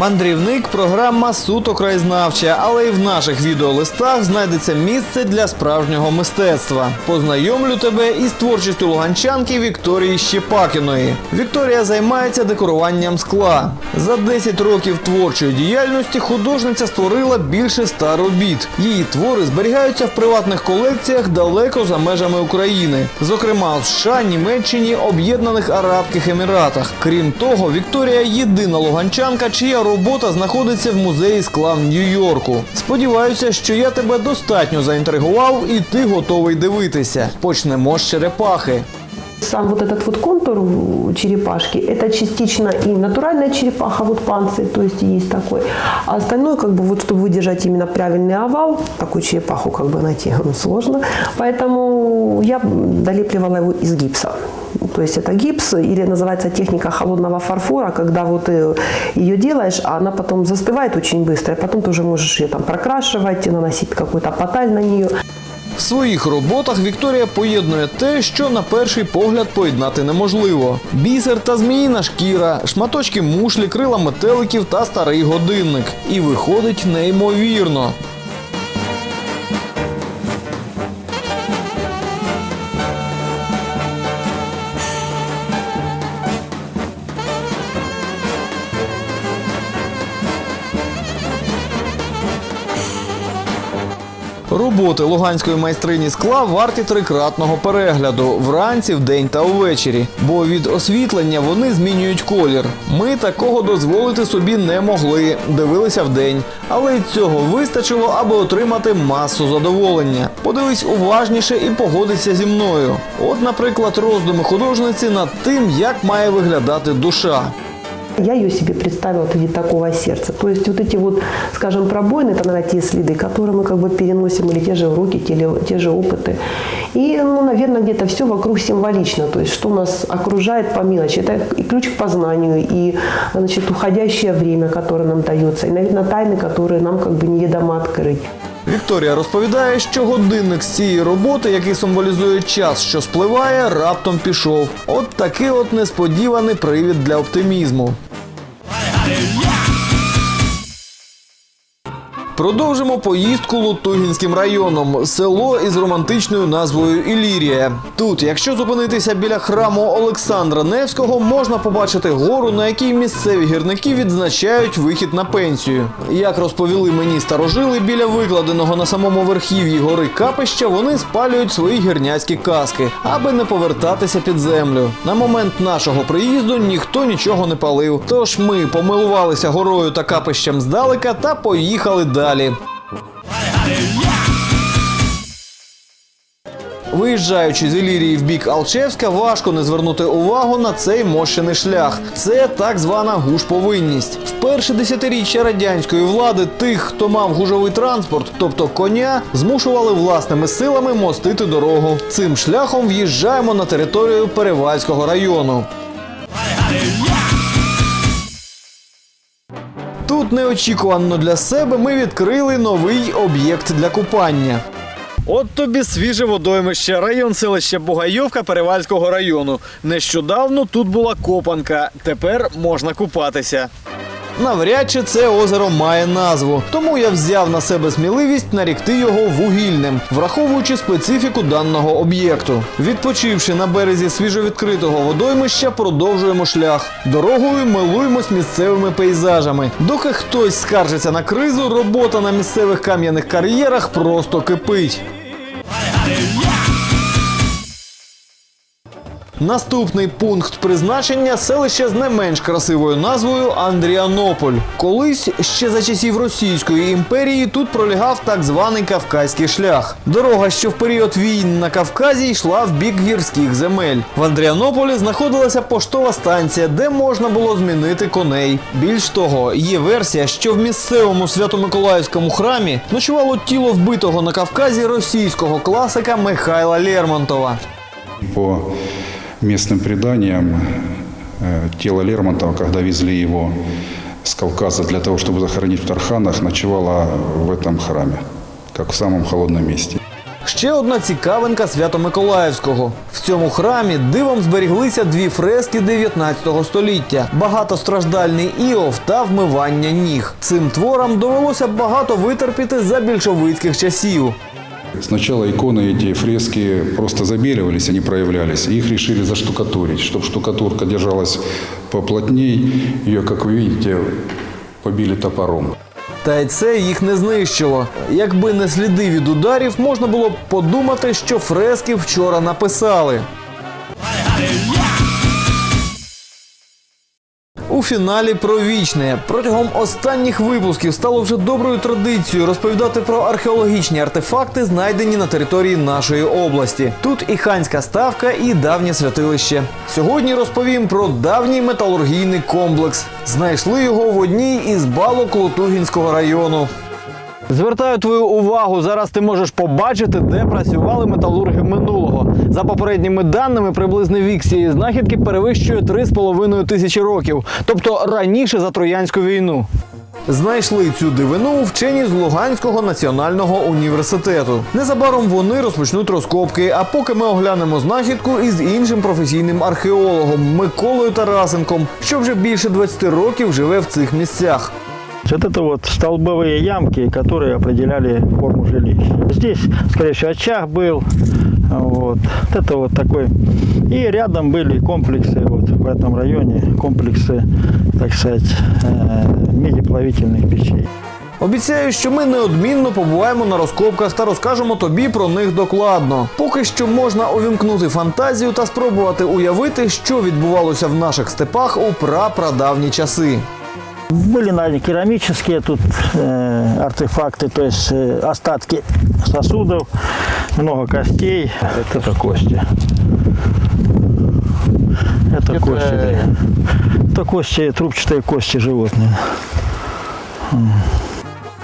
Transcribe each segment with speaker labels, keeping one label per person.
Speaker 1: Мандрівник програма суто краєзнавча, але і в наших відеолистах знайдеться місце для справжнього мистецтва. Познайомлю тебе із творчістю луганчанки Вікторії Щепакіної. Вікторія займається декоруванням скла. За 10 років творчої діяльності художниця створила більше ста робіт. Її твори зберігаються в приватних колекціях далеко за межами України, зокрема у США, Німеччині, Об'єднаних Арабських Еміратах. Крім того, Вікторія єдина луганчанка, чия робота знаходиться в музеї скла в Нью-Йорку. Сподіваюся, що я тебе достатньо заінтригував і ти готовий дивитися. Почнемо з черепахи.
Speaker 2: Сам вот этот вот контур у черепашки, это частично и натуральная черепаха, вот панцирь, то есть есть такой. А остальное, как бы, вот, чтобы выдержать именно правильный овал, такую черепаху как бы найти ну, сложно. Поэтому я долепливала его из гипса. То есть это гипс, или называется техника холодного фарфора, когда вот э, ее делаешь, а она потом застывает очень быстро, и потом ты уже можешь ее там прокрашивать, наносить какой-то поталь на нее.
Speaker 1: В своїх роботах Вікторія поєднує те, що на перший погляд поєднати неможливо: бісер та зміїна шкіра, шматочки мушлі, крила метеликів та старий годинник. І виходить неймовірно. Роботи луганської майстрині скла варті трикратного перегляду вранці, вдень та увечері, бо від освітлення вони змінюють колір. Ми такого дозволити собі не могли, дивилися вдень, але й цього вистачило, аби отримати масу задоволення. Подивись уважніше і погодися зі мною. От, наприклад, роздуми художниці над тим, як має виглядати душа.
Speaker 2: Я ее себе представила в виде такого сердца. То есть вот эти вот, скажем, пробоины, это, наверное, те следы, которые мы как бы переносим, или те же уроки, те, те же опыты. И, ну, наверное, где-то все вокруг символично, то есть что нас окружает по мелочи. Это и ключ к познанию, и, значит, уходящее время, которое нам дается, и, наверное, тайны, которые нам как бы неведомо открыть.
Speaker 1: Вікторія розповідає, що годинник з цієї роботи, який символізує час, що спливає, раптом пішов. От такий от несподіваний привід для оптимізму. Продовжимо поїздку Лутугінським районом, село із романтичною назвою Ілірія. Тут, якщо зупинитися біля храму Олександра Невського, можна побачити гору, на якій місцеві гірники відзначають вихід на пенсію. Як розповіли мені старожили, біля викладеного на самому верхів'ї гори капища вони спалюють свої гірняцькі каски, аби не повертатися під землю. На момент нашого приїзду ніхто нічого не палив. Тож ми помилувалися горою та капищем здалека та поїхали далі. Виїжджаючи з Ілірії в бік Алчевська, важко не звернути увагу на цей мощений шлях. Це так звана гуш-повинність. В перше десятиріччя радянської влади тих, хто мав гужовий транспорт, тобто коня, змушували власними силами мостити дорогу. Цим шляхом в'їжджаємо на територію Перевальського району. Тут неочікувано для себе ми відкрили новий об'єкт для купання. От тобі свіже водоймище, район селища Бугайовка Перевальського району. Нещодавно тут була копанка, тепер можна купатися. Навряд чи це озеро має назву, тому я взяв на себе сміливість нарікти його вугільним, враховуючи специфіку даного об'єкту. Відпочивши на березі свіжовідкритого водоймища, продовжуємо шлях. Дорогою милуємось місцевими пейзажами. Доки хтось скаржиться на кризу, робота на місцевих кам'яних кар'єрах просто кипить. Наступний пункт призначення селище з не менш красивою назвою Андріанополь. Колись ще за часів Російської імперії тут пролягав так званий Кавказький шлях. Дорога, що в період війн на Кавказі йшла в бік гірських земель. В Андріанополі знаходилася поштова станція, де можна було змінити коней. Більш того, є версія, що в місцевому Свято-Миколаївському храмі ночувало тіло вбитого на Кавказі російського класика Михайла Лермонтова.
Speaker 3: По местным преданиям, э, тело Лермонтова, когда везли его с Кавказа для того, чтобы захоронить в Тарханах, ночевало в этом храме, как в самом холодном месте.
Speaker 1: Ще ще одна цікавинка Свято-Миколаївського. В цьому храмі дивом зберіглися дві фрески 19 століття: багатостраждальний Іов та вмивання ніг. Цим творам довелося багато витерпіти за більшовицьких часів.
Speaker 3: Сначала иконы, эти фрески просто забеливались, они проявлялись. и Их решили заштукатурить, чтобы штукатурка держалась поплотней. Ее, как вы видите, побили топором.
Speaker 1: Та й це їх не знищило. Якби не сліди від ударів, можна було б подумати, що фрески вчора написали. У фіналі про вічне протягом останніх випусків стало вже доброю традицією розповідати про археологічні артефакти, знайдені на території нашої області. Тут і ханська ставка, і давнє святилище. Сьогодні розповім про давній металургійний комплекс. Знайшли його в одній із балок Лутугінського району. Звертаю твою увагу. Зараз ти можеш побачити, де працювали металурги минулого. За попередніми даними, приблизний вік цієї знахідки перевищує 3,5 тисячі років, тобто раніше за Троянську війну. Знайшли цю дивину вчені з Луганського національного університету. Незабаром вони розпочнуть розкопки. А поки ми оглянемо знахідку із іншим професійним археологом Миколою Тарасенком, що вже більше 20 років живе в цих місцях.
Speaker 4: Вот это вот столбовые ямки, которые определяли форму жилища. Здесь, скорее всего, очаг был. Вот. Вот Это вот такой. И рядом были комплексы вот в этом районе, комплексы, так сказать, э, медиплавительных печей.
Speaker 1: Обіцяю, що ми неодмінно побуваємо на розкопках та розкажемо тобі про них докладно. Поки що можна увімкнути фантазію та спробувати уявити, що відбувалося в наших степах у прапрадавні часи.
Speaker 4: Были найдены керамические тут э, артефакты, то есть э, остатки сосудов, много костей. Вот это кости. Это, кости. да. Это кости, трубчатые кости животных.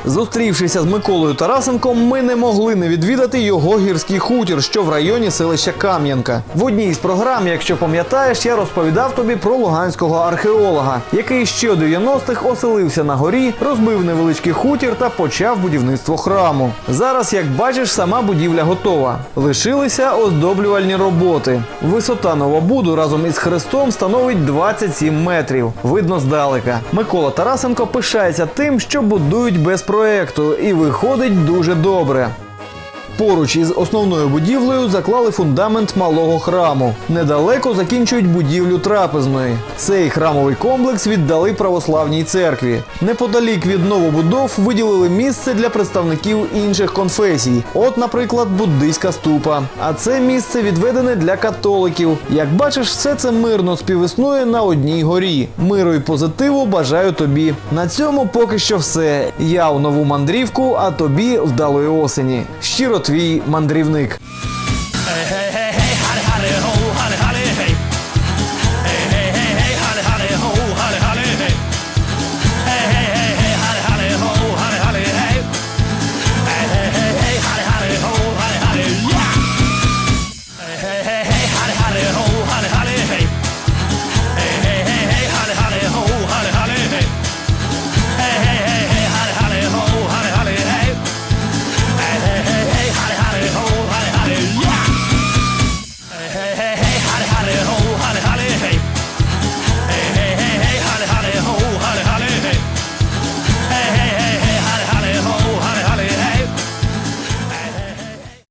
Speaker 1: Зустрівшися з Миколою Тарасенком, ми не могли не відвідати його гірський хутір, що в районі селища Кам'янка. В одній із програм, якщо пам'ятаєш, я розповідав тобі про луганського археолога, який ще у 90-х оселився на горі, розбив невеличкий хутір та почав будівництво храму. Зараз, як бачиш, сама будівля готова. Лишилися оздоблювальні роботи. Висота новобуду разом із хрестом становить 27 метрів. Видно здалека. Микола Тарасенко пишається тим, що будують без проекту, і виходить дуже добре. Поруч із основною будівлею заклали фундамент малого храму. Недалеко закінчують будівлю трапезної. Цей храмовий комплекс віддали православній церкві. Неподалік від новобудов виділили місце для представників інших конфесій. От, наприклад, буддийська ступа. А це місце відведене для католиків. Як бачиш, все це мирно співіснує на одній горі. Миру і позитиву бажаю тобі. На цьому поки що все. Я у нову мандрівку, а тобі вдалої осені. Щиро твій мандрівник.